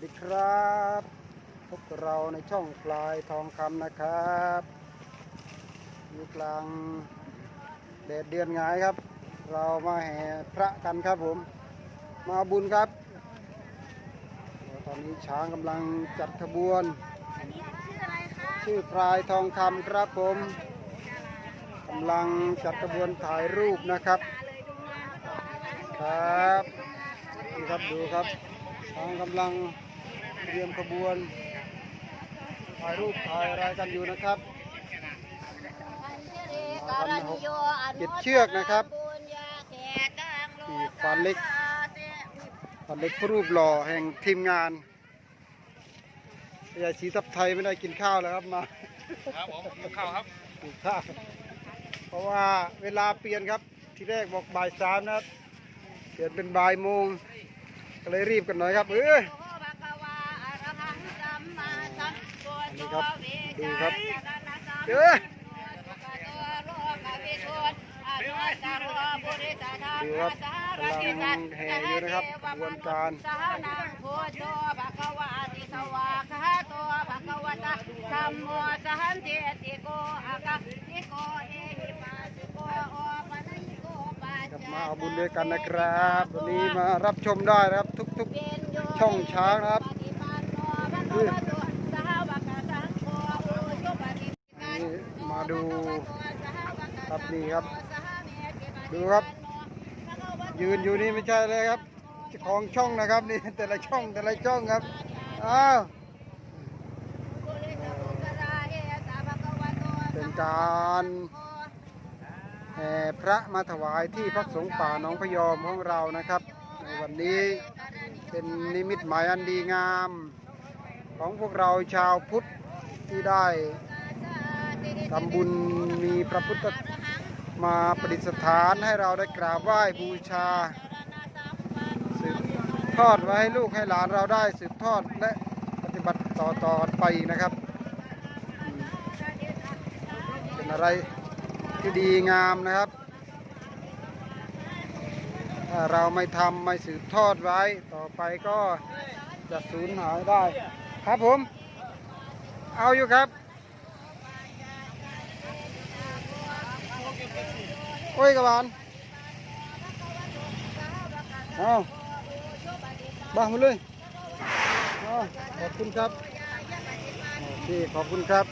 สดีครับพบกับเราในช่องปลายทองคำนะครับอยู่กลางแดดเดือนงายครับ เรามาแห่พระกันครับผม มาบุญครับ ตอนนี้ช้างกำลังจัดขบวน อันนี้ชื่ออะไรคะชื่อพลายทองคำครับผมกำลังจัดขบวนถ่ายรูปนะครับคะครับดูครับดูครับช้างกำลัง เตรียมขบวนถ่ายรูปถ่ายอะไรกันอยู่นะครับเจ็ดเชือกนะครับนี่ฟันเล็กฟันเล็กผู้รูปหล่อแห่งทีมงานยายชีทับไทยไม่ได้กินข้าวแล้วครับมาครับผมกินข้าวครับกินข้าวเพราะว่าเวลาเปลี่ยนครับที่แรกบอกบ่ายสามนะครับเปลี่ยนเป็นบ่ายโมงก็เลยรีบกันหน่อยครับเออ นี่ครับ ดูครับเออดูครับกำลังแห่อยู่นะครับกระบวนการสหนังโพโชภะคะวะติสวาคาโตภะคะวะตะธัมโมสหันเทติโกอะกะติโกเอหิปัสสิโกโอปะนิโกปัจกลับจมาเอาบุญด้วยกันนะครับวันนี้มารับชมได้นะครับทุกช่องช้างนะครับ นี่มาดู ครับนี่ครับ ดูครับ ยืนอยู่นี่ไม่ใช่เลยครับของช่องนะครับนี่แต่ละช่องแต่ละช่องครับอ้าวเป็นการแห่พระมาถวายที่พระสงฆ์ป่าหนองพยอมของเรานะครับ ในวันนี้เป็นนิมิตหมายอันดีงาม ของพวกเราชาวพุทธที่ได้ ทำบุญมีพระพุทธมาประดิษฐานให้เราได้กราบไหว้บูชา สืบทอดไว้ให้ลูกให้หลานเราได้สืบทอดและปฏิบัติต่อต่อไปนะครับ เป็นอะไรที่ดีงามนะครับถ้าเราไม่ทำไม่สืบทอดไว้ต่อไปก็จะสูญหายได้ ครับผม เอาอยู่ครับ โอ้ยกระบาลเอาบ้างมาเลยเอขอบคุณครับ โอเค ขอบคุณครับ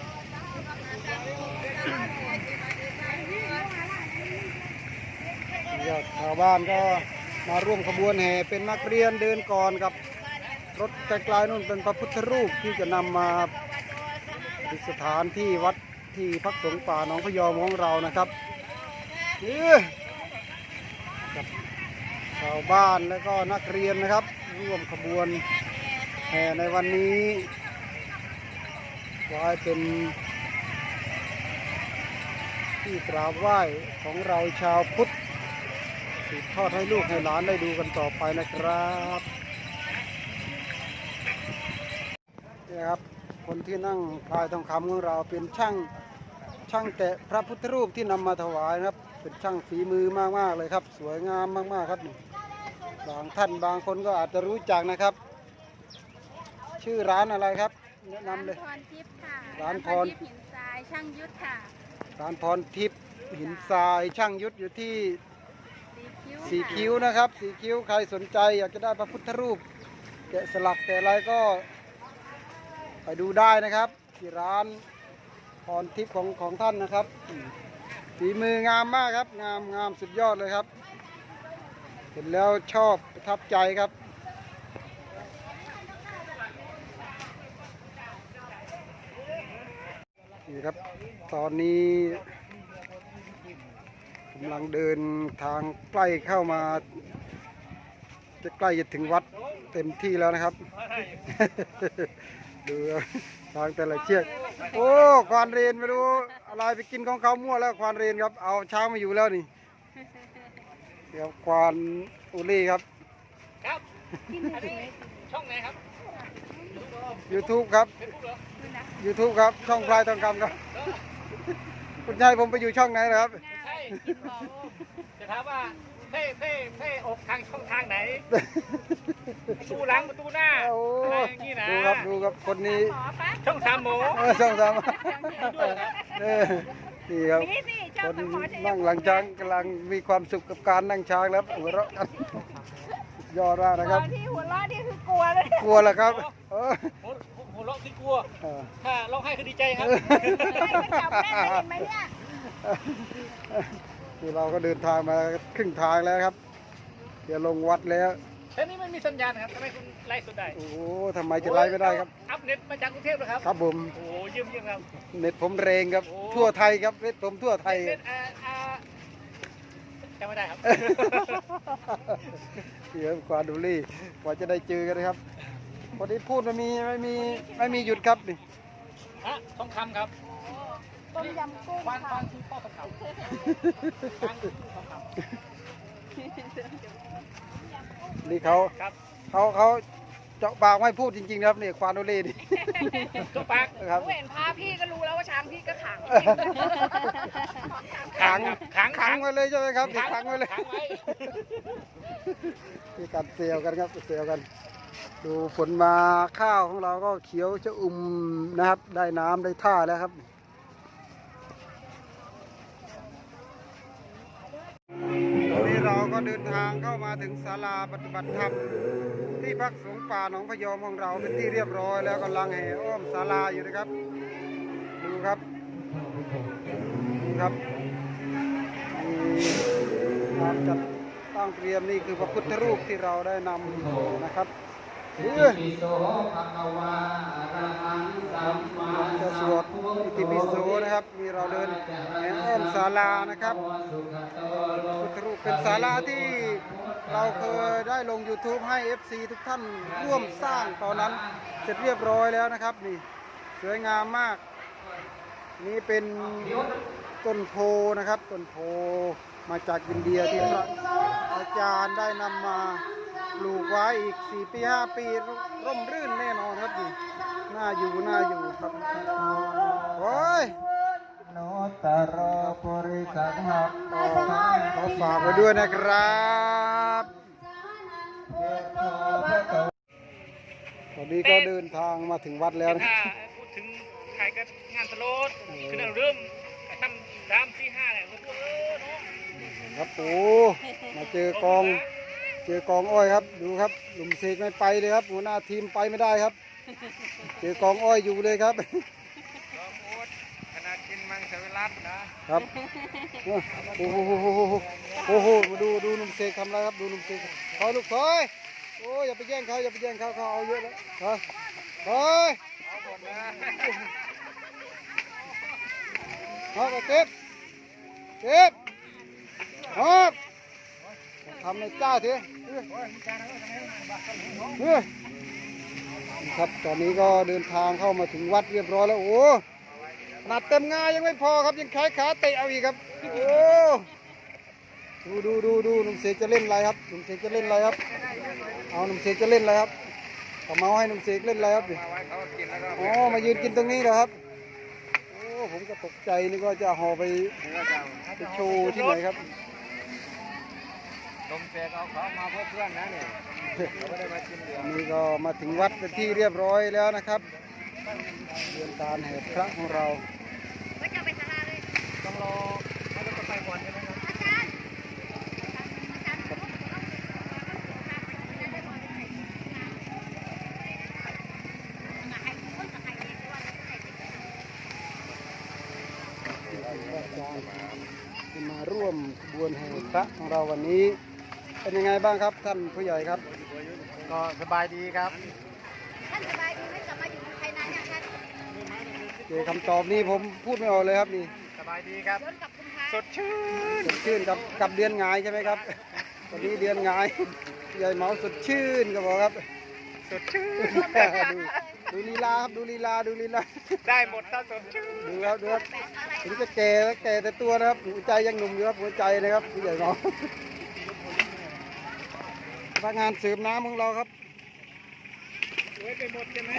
ชาวบ้านก็มาร่วมขบวนแห่เป็นนักเรียนเดินก่อนกับรถไกลๆนู่นเป็นพระพุทธรูปที่จะนำมาประดิษฐานที่วัดที่พักสงฆ์ป่าหนองพยอมของเรานะครับ นี่กับชาวบ้านแล้วก็นักเรียนนะครับ ร่วมขบวนแห่ในวันนี้ไว้เป็นที่กราบไหว้ของเราชาวพุทธสืบทอดให้ลูกให้หลานได้ดูกันต่อไปนะครับนี่ครับคนที่นั่งพายทองคำของเราเป็นช่างช่างแกะพระพุทธรูปที่นำมาถวายนะครับ เป็นช่างฝีมือมากๆเลยครับ สวยงามมากๆครับนี่บางท่านบางคนก็อาจจะรู้จักนะครับ ชื่อร้านอะไรครับแนะนำเลยพรทิพย์ค่ะร้านพร ทิพย์หินทรายช่างยุทธค่ะร้านพรทิพย์หินทรายช่างยุทธอยู่ที่สีคิ้วสีคิ้วนะครับสีคิ้วใครสนใจอยากจะได้พระพุทธรูปแกะสลักแกะอะไรก็ไปดูได้นะครับ ที่ร้านพรทิพย์ของของท่านนะครับอืม ฝีมืองามมากครับ งามงามสุดยอดเลยครับ เห็นแล้วชอบประทับใจครับ นี่ครับ ตอนนี้กำลังเดินทางใกล้เข้ามา จะใกล้จะถึงวัดเต็มที่แล้วนะครับ ดูทางแต่ละเชือก โอ้ควานเรียนไม่รู้ อะไรไปกินของเขามั่วแล้วควานเรนครับ เอาช้างมาอยู่แล้วนี่เดี๋ยวควานอุลี่ครับ ครับอันนี้ช่องไหนครับ YouTube ครับ YouTube ครับ ช่องพลายทองคำครับ คุณยายผมไปอยู่ช่องไหนนะครับ ใช่ จะถามว่า เพ่เพ่เพ่อกทางช่องทางไหนประตูหลังประตูหน้าโอ้อะไรอย่างนี้นะดูครับดูครับคนนี้หมอปะช่องสามหมูเออช่องสามเออนี่ครับ นี่สิเจ้าคนสมอเทนั่งหลังช้างกำลังมีความสุขกับการนั่งช้างแล้วหัวเราะกันยอดมากนะครับตอนที่หัวเราะนี่คือกลัวเลยกลัวเหรอครับเออหัวหัวเราะที่กลัวเออถ้าร้องไห้คือดีใจครับไม่มันจับแน่นเลยเห็นไหมเนี่ย นี่เราก็เดินทางมาครึ่งทางแล้วครับเดี๋ยวลงวัดแล้วแต่นี่ไม่มีสัญญาณครับทำไมคุณไล่สดได้โอ้โหทำไมจะไล่ไม่ได้ครับ อัพเน็ตมาจากกรุงเทพเหรอครับ ครับผมโอ้โหเยี่ยมเยี่ยมครับ เน็ตผมแรงครับ โอ้ ทั่วไทยครับเน็ตผมทั่วไทย เน็ตอ่าอ่าจำไม่ได้ครับ เดี๋ยวกว่าดูลี่กว่าจะได้เจอกันนะครับพอดีพูดไม่มีไม่มีไม่มีหยุดครับนี่ฮะทองคำครับ ต้มยำกุ้งบ้านค่ะบ้านชื่อพ่อทองคำบ้านชื่อทองคนี่เขาำครับเขาเขาเจาะปากไม่พูดจริงๆนะครับนี่ควานโดลี่นี่ตัวปากครับ เห็นพาพี่ก็รู้แล้วว่าช้างพี่ก็ขัง ขังขังขังไว้เลยใช่ไหมครับนี่ขังไว้เลยขังไว้มีการเซลกันครับเซลกัน ดูฝนมาข้าวของเราก็เขียวจะอุ่มนะครับ ได้น้ำได้ท่าแล้วครับ ก็เดินทางเข้ามาถึงศาลาปฏิบัติธรรมที่พักสงฆ์ป่าหนองพยอมของเราเป็นที่เรียบร้อยแล้วกำลังแห่อ้อมศาลาอยู่นะครับ ดูครับดูครับการจัดตั้งเตรียมนี่คือพระพุทธรูปที่เราได้นำนะครับ เออจะสวดอิติปิโสนะครับ มีเราเดินแห่อ้อมศาลานะครับพุทธรูปเป็นศาลาที่เราเคยได้ลง YouTube ให้ FC ทุกท่านร่วมสร้างตอนนั้นเสร็จเรียบร้อยแล้วนะครับนี่สวยงามมาก นี่เป็นต้นโพนะครับต้นโพมาจากอินเดียที่พระอาจารย์ได้นำมา ปลูกไว้อีก4ปี5ปี ร่มรื่นแน่นอนครับนี่น่าอยู่น่าอยู่ครับโอ้ยโนตรปุริสังหะขอฝากไว้ด้วยนะครับตอนนี้ก็เดินทางมาถึงวัดแล้วนะถ้าพูดถึงใครก็งานตลอดคือเราเริ่มทำสามสี่ห้าเนี่ยผมก็เออเนาะครับโอ้มาเจอกอง เจอกองอ้อยครับ ดูครับหลุมเสกไม่ไปเลยครับ หัวหน้าทีมไปไม่ได้ครับ เจอกองอ้อยอยู่เลยครับขนาดกินมังสวิรัตนะครับโอ้โหโอ้โหโอ้โหมาดูดูหนุ่มเสกทำอะไรครับดูหนุ่มเสกเขาลูกถอยโอ้ยอย่าไปแย่งเขาอย่าไปแย่งเขาเขาเอาเยอะแล้วถอยถอยเอาไปเก็บเก็บฮอบทำในเจ้าทีเฮ้ยเฮ้ย ครับตอนนี้ก็เดินทางเข้ามาถึงวัดเรียบร้อยแล้วโอ้ขนาดเต็มงายังไม่พอครับยังขายขาเตะเอาอีกครับโอ้ดูดูดูดูหนุ่มเสกจะเล่นอะไรครับหนุ่มเสกจะเล่นอะไรครับ เอาหนุ่มเสกจะเล่นอะไรครับเอาเมาให้หนุ่มเสกเล่นอะไรครับอ๋อมายืนกินตรงนี้เหรอครับโอ้ผมก็ตกใจนึกว่าจะห่อไปไปโชว์ที่ไหนครับ ลมเสกเอาของมาเพื่อเพื่อนนะเนี่ยเราไม่ได้มากินเดียวนี่ก็มาถึงวัดเป็นที่เรียบร้อยแล้วนะครับเรียนการแห่พระของเราก็จะไปศาลาเลยต้องรอให้รถไฟก่อนใช่ไหมครับอาจารย์อาจารย์ที่มาร่วมขบวนแห่พระของเราวันนี้ เป็นยังไงบ้างครับท่านผู้ใหญ่ครับ ก็สบายดีครับ ท่านสบายดีไหมกลับมาอยู่ไทยนานยังท่านเจอคำตอบนี้ผมพูดไม่ออกเลยครับนี่สบายดีครับ ย้อนกลับกุมภาสดชื่นสดชื่นกับกับเดือนหงายใช่ไหมครับวันนี้เดือนหงาย ใหญ่เหมาสดชื่นก็บอกครับ สดชื่น ดูดูลีลาครับดูลีลาดูลีลาได้หมดถ้าสดชื่นดูครับดูครับ แปดอะไรถึงจะแก่แล้วแก่แต่ตัวนะครับหัวใจยังหนุ่มอยู่ครับหัวใจนะครับผู้ใหญ่เหมาพ นักงานเสิร์ฟน้ำของเราครับสวยไปหมดใช่ไหม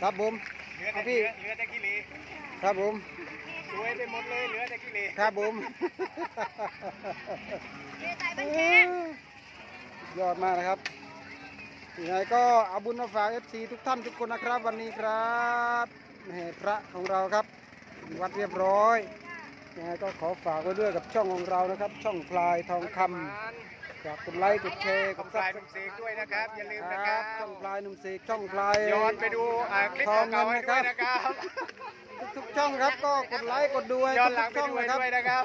ครับผมเหลือครัแต่บพี่เหลือแต่กิเลสครับผมนี่สวยไปหมดเลยเหลือแต่กิเลสครับผมใส่บัญชียอดมากนะครับยังไงก็เอาบุญมาฝาก FC ทุกท่านทุกคนนะครับ วันนี้ครับแห่พระของเราครับ วัดเรียบร้อยยังไงก็ขอฝากไว้ด้วยกับช่องของเรานะครับ ช่องพลายทองคำ ฝากกดไลค์กดแชร์ขกอบดปลายนุ่มเสกด้วยนะครับ อย่าลืมคนะครัรับบช่องพลายหนุ่มเสกช่องพลายย้อนไปดูอ่าคลิปเก่าๆให้ด้วยนะครับ ทุกๆช่องครับก็กดไลค์กดดูให้ย้อนทุหลังกไปๆช่องดูนะครับด้วยนะครับ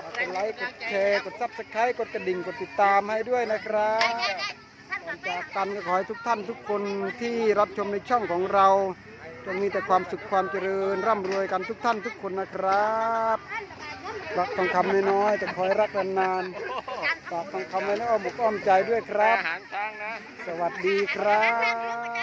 ฝากกดไลค์กดแชร์กดซับสไครต์กดกระดิ่งกดติดตามให้ด้วยนะครับท่านก่ต่ออนไปจากกันก็ขอให้ทุกท่านทุกคนที่รับชมในช่องของเราจงมีแต่ความสุขความเจริญร่ำรวยกันทุกท่านทุกคนนะครับรักทองคำน้อยๆแต่คอยรักนานๆ ฝากทองคำไว้ในอ้อมอกอ้อมใจด้วยครับอาหารช้างนะ สวัสดีครับ